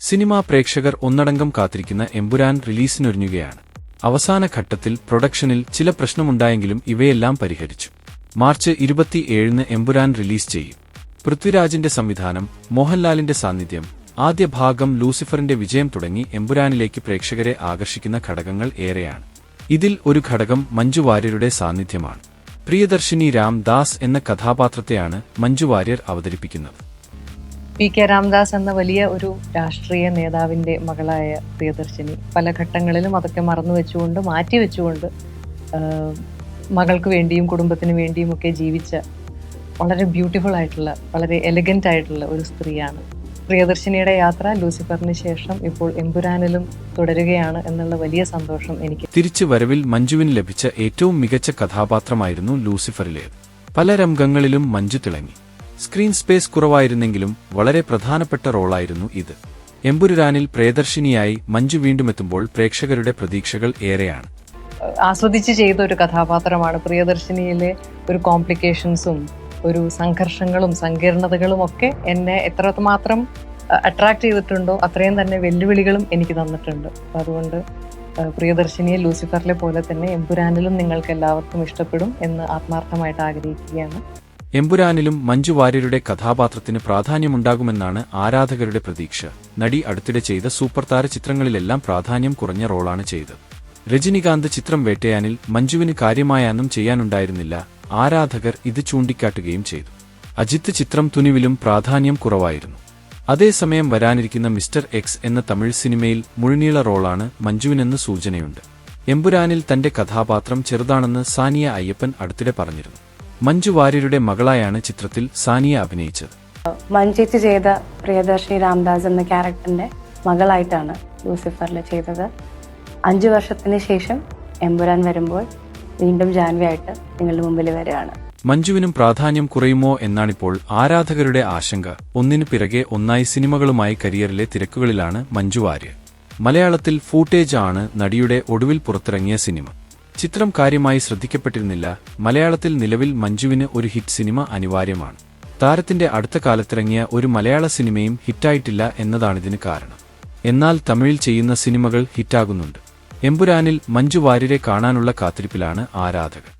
Cinema പ്രേക്ഷകർ ഒന്നടങ്കം കാത്തിരിക്കുന്ന എമ്പുരാൻ റിലീസിനൊരുങ്ങുകയാണ്. അവസാന ഘട്ടത്തിൽ പ്രൊഡക്ഷനിൽ ചില പ്രശ്നമുണ്ടായെങ്കിലും ഇവയെല്ലാം പരിഹരിച്ചു. മാർച്ച് ഇരുപത്തിയേഴിന് എമ്പുരാൻ റിലീസ് ചെയ്യും. പൃഥ്വിരാജിന്റെ സംവിധാനം മോഹൻലാലിന്റെ സാന്നിധ്യം ആദ്യ ഭാഗം ലൂസിഫറിന്റെ വിജയം തുടങ്ങി എമ്പുരാനിലേക്ക് പ്രേക്ഷകരെ ആകർഷിക്കുന്ന ഘടകങ്ങൾ ഏറെയാണ്. ഇതിൽ ഒരു ഘടകം മഞ്ജു വാര്യരുടെ സാന്നിധ്യമാണ്. പ്രിയദർശിനി രാം ദാസ് എന്ന കഥാപാത്രത്തെയാണ് മഞ്ജു വാര്യർ അവതരിപ്പിക്കുന്നത്. പി കെ രാംദാസ് എന്ന വലിയ ഒരു രാഷ്ട്രീയ നേതാവിന്റെ മകളായ പ്രിയദർശിനി പല ഘട്ടങ്ങളിലും അതൊക്കെ മറന്നു വെച്ചുകൊണ്ട് മാറ്റി വെച്ചുകൊണ്ട് മകൾക്ക് വേണ്ടിയും കുടുംബത്തിന് വേണ്ടിയും ഒക്കെ ജീവിച്ച വളരെ ബ്യൂട്ടിഫുൾ ആയിട്ടുള്ള വളരെ എലഗന്റ് ആയിട്ടുള്ള ഒരു സ്ത്രീയാണ്. പ്രിയദർശിനിയുടെ യാത്ര ലൂസിഫറിന് ശേഷം ഇപ്പോൾ എമ്പുരാനിലും തുടരുകയാണ് എന്നുള്ള വലിയ സന്തോഷം എനിക്ക്. തിരിച്ചു വരവിൽ മഞ്ജുവിന് ലഭിച്ച ഏറ്റവും മികച്ച കഥാപാത്രമായിരുന്നു ലൂസിഫറിലേത്. പല രംഗങ്ങളിലും മഞ്ജു തിളങ്ങി. സ്ക്രീൻ സ്പേസ് കുറവായിരുന്നെങ്കിലും വളരെ പ്രധാനപ്പെട്ട റോളായിരുന്നു ഇത്. എമ്പുരാനിൽ പ്രേദർശിനിയായി മഞ്ജു വീണ്ടും എത്തുമ്പോൾ പ്രേക്ഷകരുടെ പ്രതീക്ഷകൾ ഏറെയാണ്. ആസ്വദിച്ച് ചെയ്ത ഒരു കഥാപാത്രമാണ് പ്രിയദർശിനിയിലെ ഒരു കോംപ്ലിക്കേഷൻസും ഒരു സംഘർഷങ്ങളും സങ്കീർണതകളും ഒക്കെ എന്നെ എത്രമാത്രം അട്രാക്ട് ചെയ്തിട്ടുണ്ടോ അത്രയും തന്നെ വെല്ലുവിളികളും എനിക്ക് തന്നിട്ടുണ്ട്. അതുകൊണ്ട് പ്രിയദർശിനിയെ ലൂസിഫറിലെ പോലെ തന്നെ എമ്പുരാനിലും നിങ്ങൾക്ക് എല്ലാവർക്കും ഇഷ്ടപ്പെടും എന്ന് ആത്മാർത്ഥമായിട്ട് ആഗ്രഹിക്കുകയാണ്. എമ്പുരാനിലും മഞ്ജു വാര്യരുടെ കഥാപാത്രത്തിന് പ്രാധാന്യമുണ്ടാകുമെന്നാണ് ആരാധകരുടെ പ്രതീക്ഷ. നടി അടുത്തിടെ ചെയ്ത സൂപ്പർ താര ചിത്രങ്ങളിലെല്ലാം പ്രാധാന്യം കുറഞ്ഞ റോളാണ് ചെയ്തത് രജനികാന്ത് ചിത്രം വേട്ടയാനിൽ മഞ്ജുവിന് കാര്യമായൊന്നും ചെയ്യാനുണ്ടായിരുന്നില്ല. ആരാധകർ ഇത് ചൂണ്ടിക്കാട്ടുകയും ചെയ്തു. അജിത്ത് ചിത്രം തുനിവിലും പ്രാധാന്യം കുറവായിരുന്നു. അതേസമയം വരാനിരിക്കുന്ന മിസ്റ്റർ എക്സ് എന്ന തമിഴ് സിനിമയിൽ മുഴുനീള റോളാണ് മഞ്ജുവിനെന്ന് സൂചനയുണ്ട്. എമ്പുരാനിൽ തന്റെ കഥാപാത്രം ചെറുതാണെന്ന് സാനിയ അയ്യപ്പൻ അടുത്തിടെ പറഞ്ഞിരുന്നു. മഞ്ജു വാര്യരുടെ മകളായാണ് ചിത്രത്തിൽ സാനിയ അഭിനയിച്ചത്. മഞ്ചേച്ചി ചെയ്ത പ്രിയദർശിനി രാംദാസ് എന്ന ക്യാരക്ടറിന്റെ മകളായിട്ടാണ് ലൂസിഫറിൽ ചെയ്തത്. അഞ്ചു വർഷത്തിന് ശേഷം എമ്പുരാൻ വരുമ്പോൾ വീണ്ടും ജാൻവി ആയിട്ട് നിങ്ങളുടെ മുമ്പിൽ വരികയാണ്. മഞ്ജുവിനും പ്രാധാന്യം കുറയുമോ എന്നാണിപ്പോൾ ആരാധകരുടെ ആശങ്ക. ഒന്നിനു പിറകെ ഒന്നായി സിനിമകളുമായി കരിയറിലെ തിരക്കുകളിലാണ് മഞ്ജു വാര്യർ. മലയാളത്തിൽ ഫൂട്ടേജ് ആണ് നടിയുടെ ഒടുവിൽ പുറത്തിറങ്ങിയ സിനിമ. ചിത്രം കാര്യമായി ശ്രദ്ധിക്കപ്പെട്ടിരുന്നില്ല. മലയാളത്തിൽ നിലവിൽ മഞ്ജുവിന് ഒരു ഹിറ്റ് സിനിമ അനിവാര്യമാണ്. താരത്തിന്റെ അടുത്ത കാലത്തിറങ്ങിയ ഒരു മലയാള സിനിമയും ഹിറ്റായിട്ടില്ല എന്നതാണിതിന് കാരണം. എന്നാൽ തമിഴിൽ ചെയ്യുന്ന സിനിമകൾ ഹിറ്റാകുന്നുണ്ട്. എമ്പുരാനിൽ മഞ്ജു വാര്യരെ കാണാനുള്ള കാത്തിരിപ്പിലാണ് ആരാധകർ.